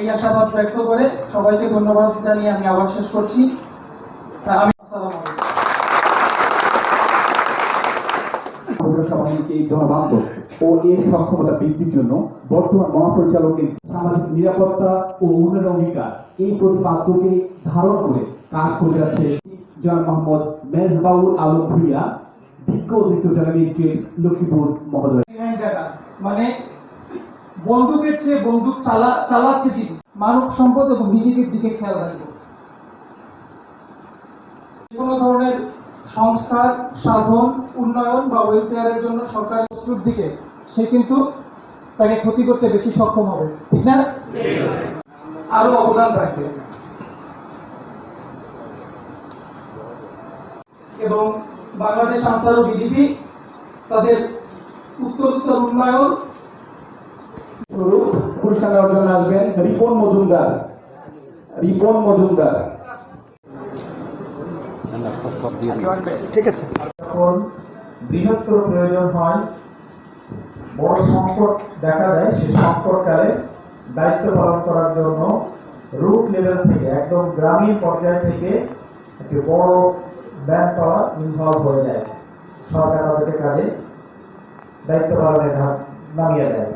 এই আশাবাদ ব্যক্ত করে সবাইকে ধন্যবাদ জানিয়ে আমি আবার শেষ করছি। আমি আসসালামু জনবান্ধব ও এর সক্ষমতা বৃদ্ধির জন্য বর্তমান মহাপরিচালকের সামাজিক নিরাপত্তা ও উন্নয়ন অঙ্গীকার এই প্রতিপাদ্যকে ধারণ করে কাজ করে যাচ্ছে জন মোহাম্মদ মেজবাউল আলম ভুইয়া বিজ্ঞ অতিরিক্ত জেলা ম্যাজিস্ট্রেট লক্ষ্মীপুর মহোদয়। মানে বন্দুকের চেয়ে বন্দুক চালা চালাচ্ছে যিনি মানব সম্পদ এবং নিজেদের দিকে খেয়াল রাখবে। কোনো ধরনের সংস্কার সাধন, উন্নয়ন বা ওয়েলফেয়ারের জন্য দিকে সে কিন্তু তাকে ক্ষতি করতে বেশি সক্ষম হবে। ঠিক না? আরও অবদান রাখবে। এবং বাংলাদেশ আনসার ও বিডিপি তাদের উত্তরোত্তর উন্নয়ন স্বরূপ পুরস্কার নেওয়ার জন্য আসবেন রিপন মজুমদার। রিপন মজুমদার। যখন বৃহত্তর প্রয়োজন হয় বড় সংকট দেখা দেয় সেই সংকটকালে দায়িত্ব পালন করার জন্য রুট লেভেল থেকে একদম গ্রামীণ পর্যায় থেকে একটি বড় ব্যান পাওয়া ইনভলভ হয়ে যায়। সরকার তাদেরকে কাজে দায়িত্ব পালনের নামিয়ে দেয়।